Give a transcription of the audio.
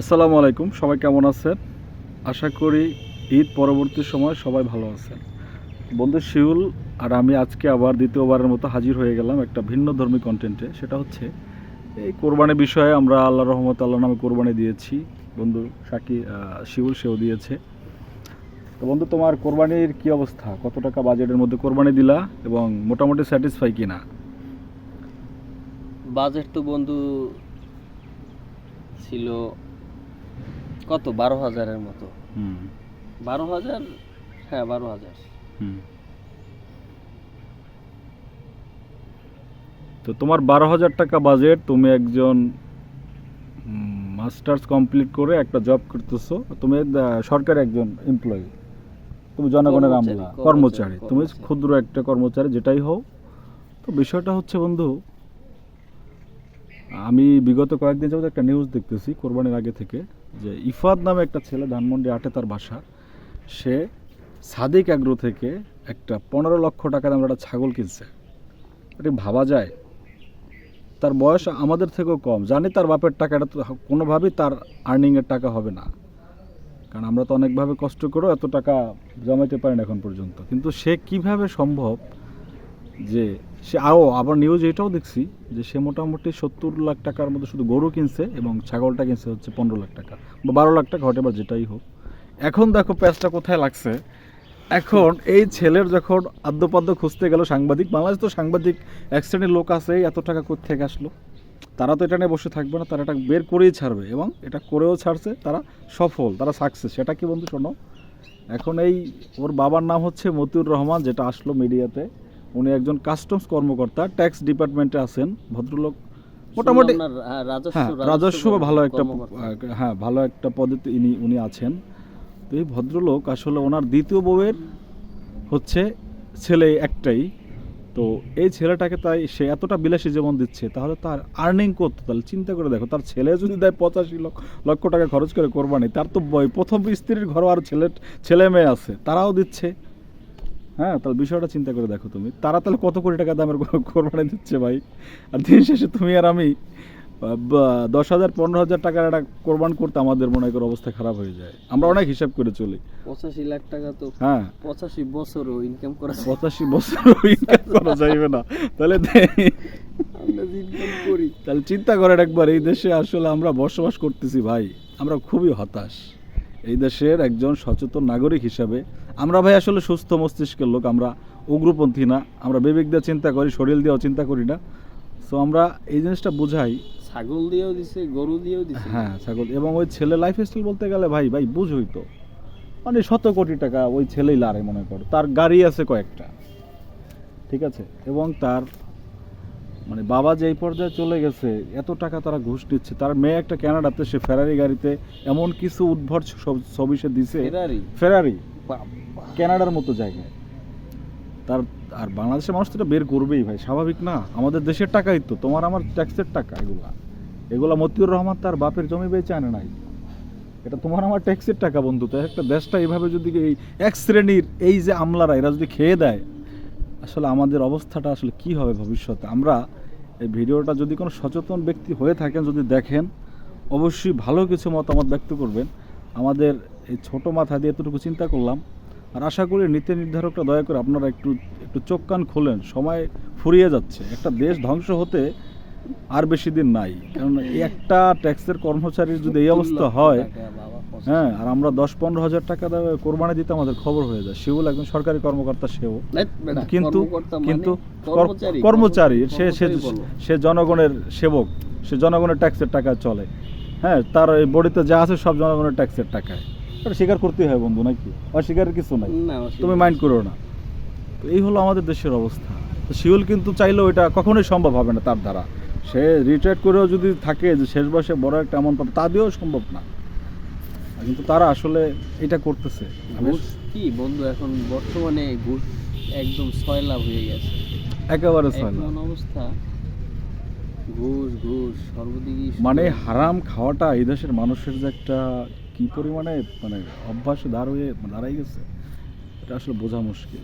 আসসালামু আলাইকুম, সবাই কেমন আছেন? আশা করি ঈদ পরবর্তী সময় সবাই ভালো আছেন। বন্ধু শিউল আর আমি আজকে আবার দ্বিতীয়বারের মতো হাজির হয়ে গেলাম একটা ভিন্ন ধর্মী কন্টেন্টে সেটা হচ্ছে এই কোরবানি বিষয়ে আমরা আল্লাহ রহমত আল্লাহ নামে কোরবানি দিয়েছি। বন্ধু সাকি শিউল সেও দিয়েছে। তো বন্ধু, তোমার কোরবানির কি অবস্থা? কত টাকা বাজেটের মধ্যে কোরবানি দিলা এবং মোটামুটি স্যাটিসফাই কিনা? বাজেট তো বন্ধু ছিল কত? বারো হাজারের মতো। বারো হাজার? হ্যাঁ বারো হাজার। তো তোমার বারো হাজার টাকা বাজেট তুমি একজন মাস্টার্স কমপ্লিট করে একটা জব করতেছো তুমি সরকারি একজন এমপ্লয়ি তুমি জনগণের কর্মচারী, আমলা কর্মচারী, কর্মচারী তুমি ক্ষুদ্র একটা কর্মচারী যেটাই হও তো বিষয়টা হচ্ছে বন্ধু আমি বিগত কয়েকদিন যাবত একটা নিউজ দেখতেছি কোরবানির আগে থেকে। যে ইফাদ নামে একটা ছেলে ধানমন্ডি আটে তার বাসা। সে সাদিক অ্যাগ্রো থেকে একটা পনেরো লক্ষ টাকা দামের একটা ছাগল কিনছে। এটা ভাবা যায়। তার বয়স আমাদের থেকেও কম। জানি তার বাপের টাকা, এটা তো কোনোভাবেই তার আর্নিংয়ের টাকা হবে না। কারণ আমরা তো অনেকভাবে কষ্ট করেও এত টাকা জমাইতে পারি না এখন পর্যন্ত। কিন্তু সে কীভাবে সম্ভব যে সে, আও, আবার নিউজ এটাও দেখছি যে সে মোটামুটি সত্তর লাখ টাকার মধ্যে শুধু গরু কিনছে এবং ছাগলটা কিনছে হচ্ছে পনেরো লাখ টাকা বা বারো লাখ টাকা হতে বা যেটাই হোক। এখন দেখো প্যাচটা কোথায় লাগছে। এখন এই ছেলের যখন আদ্যপাদ্য খুঁজতে গেল সাংবাদিক, বাংলাদেশ তো সাংবাদিক এক শ্রেণির লোক আছে, এত টাকা কোথেকে আসলো? তারা তো এটা নিয়ে বসে থাকবে না, তারা এটা বের করেই ছাড়বে এবং এটা করেও ছাড়ছে, তারা সফল, তারা সাকসেস সেটা কি বন্ধু শোনো? এখন এই ওর বাবার নাম হচ্ছে মতিউর রহমান, যেটা আসলো মিডিয়াতে উনি একজন কাস্টমস কর্মকর্তা ট্যাক্স ডিপার্টমেন্টে আছেন ভদ্রলোক। মোটামুটি হ্যাঁ, রাজস্ব ভালো একটা। হ্যাঁ ভালো একটা পদ্ধতি ইনি উনি আছেন। তো এই ভদ্রলোক আসলে ওনার দ্বিতীয় বউয়ের হচ্ছে ছেলে একটাই। তো এই ছেলেটাকে তাই সে এতটা বিলাসী জীবন দিচ্ছে তাহলে তার আর্নিং করতো তাহলে চিন্তা করে দেখো তার ছেলে যদি দেয় পঁচাশি লক্ষ লক্ষ টাকা খরচ করে কোরবানি তার তো বই- প্রথম স্ত্রীর ঘরও আর ছেলে ছেলে মেয়ে আছে তারাও দিচ্ছে। হ্যাঁ তাহলে বিষয়টা চিন্তা করে দেখো তুমি। তারা তাহলে কত কোটি টাকা দামের কোরবানি দিচ্ছে ভাই? আর দিন শেষে তুমি আর আমি দশ হাজার পনেরো হাজার টাকার একটা কোরবান করতে আমাদের মনে কর অবস্থা খারাপ হয়ে যায়। আমরা অনেক হিসাব করে চলি। পঁচাশি লাখ টাকা তো হ্যাঁ। পঁচাশি বছরও ইনকাম করা পঁচাশি বছর ইনকাম করা যাইবে না। তাহলে করি। তাহলে চিন্তা করেন একবার এই দেশে আসলে আমরা বসবাস করতেছি ভাই। আমরা খুবই হতাশ। এই দেশের একজন সচেতন নাগরিক হিসাবে আমরা ভাই আসলে সুস্থ মস্তিষ্কের লোক আমরা উগ্রপন্থী না আমরা বিবেক দিয়ে চিন্তা করি শরীর দিয়েও চিন্তা করি না। সো আমরা এই জিনিসটা বুঝাই। ছাগল দিয়েও দিছে গরু দিয়েও দিছে। হ্যাঁ ছাগল। এবং ওই ছেলে লাইফ স্টাইল বলতে গেলে ভাই ভাই বুঝই তো। মানে শত কোটি টাকা ওই ছেলেই লারে মনে করো। তার গাড়ি আছে কয়েকটা। ঠিক আছে? এবং তার মানে বাবা যে এই পর্যায়ে চলে গেছে এত টাকা তারা ঘুষ নিচ্ছে তার মেয়ে একটা ক্যানাডাতে সে ফেরারি গাড়িতে এমন কিছু উদ্ভট ছবি সে দিছে। ফেরারি ফেরারি বাবা। কানাডার মতো জায়গায়। তার, আর বাংলাদেশের মানুষ তো এটা বের করবেই ভাই, স্বাভাবিক না। আমাদের দেশের টাকাই তো, তোমার আমার ট্যাক্সের টাকা, এগুলা। এগুলা মতিউর রহমান তার বাপের জমি বেচে আনে নাই। এটা তোমার আমার ট্যাক্সের টাকা বন্ধু, তো একটা দেশটা এইভাবে যদি এই এক শ্রেণির এই যে আমলারা, এরা যদি খেয়ে দেয়, আসলে আমাদের অবস্থাটা আসলে কি হবে ভবিষ্যতে? আমরা এই ভিডিওটা যদি কোনো সচেতন ব্যক্তি হয়ে থাকেন, যদি দেখেন, অবশ্যই ভালো কিছু মতামত ব্যক্ত করবেন। আমাদের এই ছোট মাথা দিয়ে এতটুকু চিন্তা করলাম। আর আশা করি নীতি নির্ধারকরা দয়া করে আপনারা একটু একটু চোখ কান খোলেন সময় ফুরিয়ে যাচ্ছে। একটা দেশ ধ্বংস হতে আর বেশি দিন নাই। কারণ একটা ট্যাক্সের কর্মচারীর যদি এই অবস্থা হয় হ্যাঁ আর আমরা দশ পনেরো হাজার টাকা কোরবানি দিতে আমাদের খবর হয়ে যায়। সেও একজন সরকারি কর্মকর্তা সেও। কিন্তু মানে কিন্তু কর্মচারী, কর্মচারী সে সে সে জনগণের সেবক সে জনগণের ট্যাক্সের টাকা চলে। হ্যাঁ তার এই বডিতে যা আছে সব জনগণের ট্যাক্সের টাকায়। স্বীকার করতেই হয় বন্ধু নাকি? অস্বীকারের কিছু নাই। তুমি মাইন্ড করো না। তো এই হলো আমাদের দেশের অবস্থা। তো শিউল কিন্তু চাইলেও এটা কখনোই সম্ভব হবে না তার দ্বারা। সে রিটায়ার করেও যদি থাকে যে শেষ বয়সে বড় একটা এমন পাবে তা দিয়েও সম্ভব না। কিন্তু তারা আসলে এটা করতেছে। ঘুষ কি বন্ধু এখন বর্তমানে ঘুষ একদম লাভ হয়ে গেছে। একেবারে এমন অবস্থা ঘুষ ঘুষ সর্বদিকে মানে হারাম খাওয়াটা এই দেশের মানুষের যে একটা কি পরিমাণে মানে অভ্যাসে দাঁড় হয়ে দাঁড়াই গেছে এটা আসলে বোঝা মুশকিল।